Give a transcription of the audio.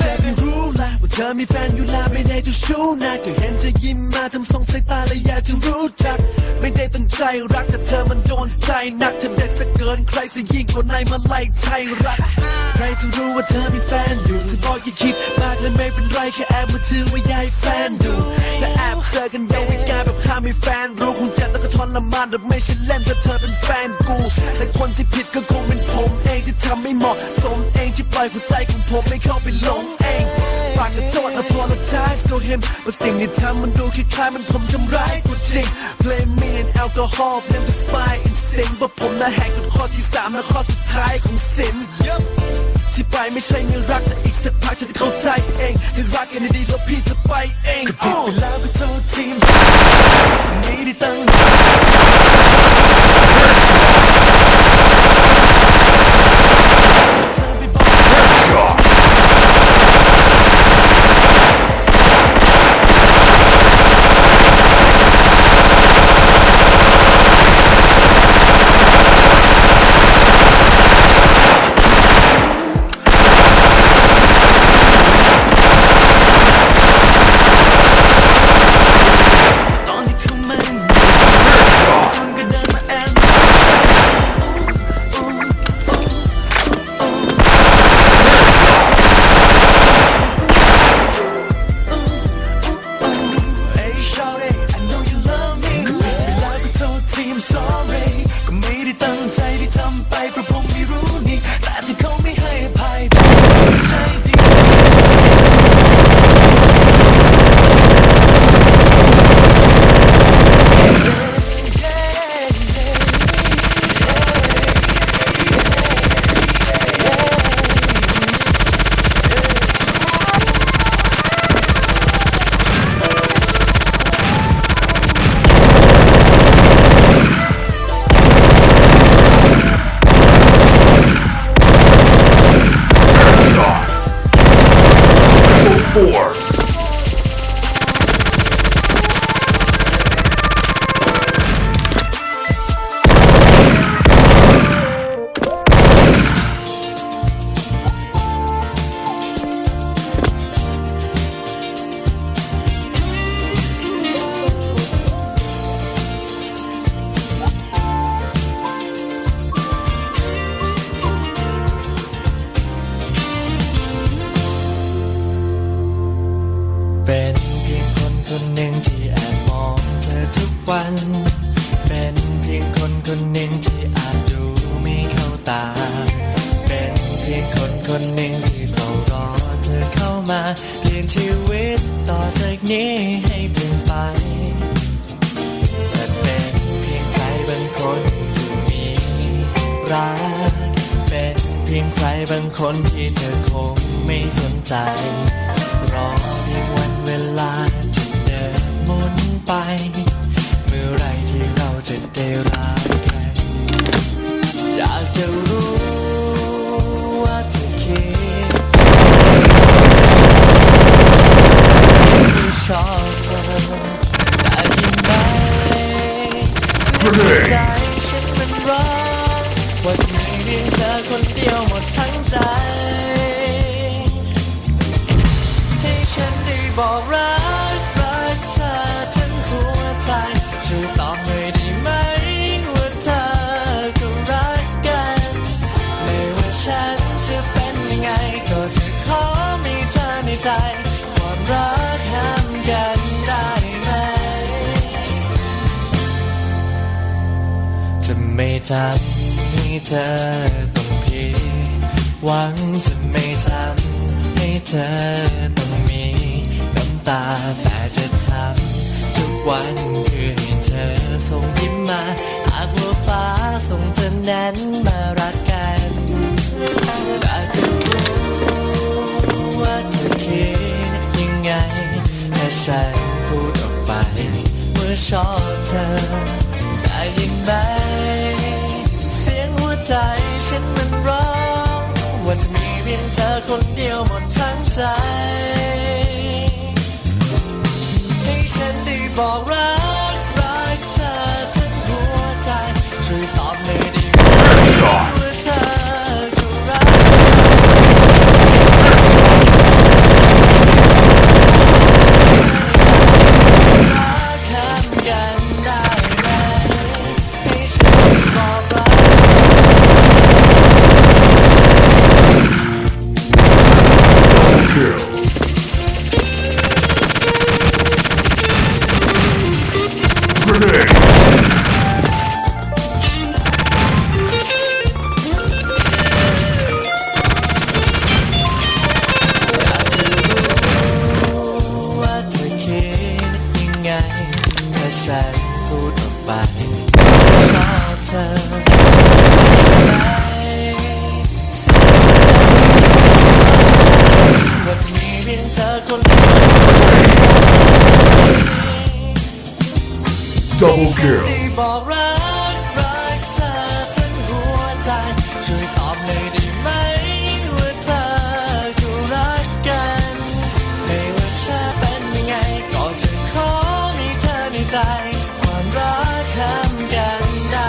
เธอม่รู้ละว่าเธอมีแฟนอยู่แล้วไม่ได้จะชู้นะก็เห็นเธอยิ้มมาทำทรงสายตาและอยากจะรู้จัก ไม่ได้ตั้งใจรักแต่เธอมันโดนใจหนักเธอเด็ดสะเกินใครจะยิ่งกว่าในมาไล่ไทยรัก รจะรู้ว่าเธอมีแฟนอยู่เธอบอกอย่าคิดมากเลยไม่เป็นไรแค่แอบมาถือว่ายายแฟนดูและแอบเจอกันยาววิกาแบบห้ามให้แฟนรู้คงเจ็บแล้วก็ทรมานแบบไม่ใช่เล่นถ้าเธอเป็นแฟนกูแต่คนที่ผิดก็คงเป็นผมเองที่ทำไม่เหมาะสมเองที่ปล่อยหัวใจของผมไม่เข้าไปหลงเองฝากจะโทษ apologize to him ว่าสิ่งที่ทำมันดูคล้ายๆมันผมทำร้ายกูจริง blame me and alcohol blame the spy and sin ว่าผมน่ะแหกกฎข้อที่สามและข้อสุดท้ายของสิน ที่ไปไม่ใช่ไม่รักแต่อีกสักพักเธอจะเข้าใจเองให้รักกันให้ดีแล้วพี่จะไปเองก็ผิดไปแล้ว เป็นเพียงคนคนหนึ่งที่แอบมองเธอทุกวัน เป็นเพียงคนคนหนึ่งที่อาจดูไม่เข้าตา เป็นเพียงคนคนหนึ่งที่เฝ้ารอเธอเข้ามาเปลี่ยนชีวิตต่อจากนี้ให้เปลี่ยนไปและเป็นเพียงใครบางคนที่มีรัก เป็นเพียงใครบางคนที่เธอคงไม่สนใจ รอเพียงวันเวลาที่เดินหมุนไป เมื่อไรที่เราจะได้รักกัน อยากจะรู้ว่าเธอคิดไม่ชอบเธอได้ยินไหมใจฉันมันร้องว่าจะมีเพียงเธอคนเดียวหมดทั้งใจ ฉันได้บอกรักรักเธอทั้งหัวใจช่วยตอบหน่อยได้ไหมว่าเธอก็รักกัน ไม่ว่าฉันจะเป็นยังไง ก็จะขอมีเธอในใจ ความรักห้ามกันได้ไหมจะไม่ทำให้เธอต้องผิดหวังจะไม่ทำ เธอต้องมีน้ำตาแต่จะทำทุกวันเพื่อให้เธอส่งยิ้มมา หากว่าฟ้าส่งเธอนั้นมารักกันอยากจะรู้ว่าเธอคิดยังไงถ้าฉันพูดออกไปว่าชอบเธอได้ยินไหม เสียงหัวใจฉันมันร้อง เพียงเธอคนเดียวหมดทั้งใจ ว่าเธอคิดยังไงถ้าฉันพูดออกไปชอบเธอ double scale.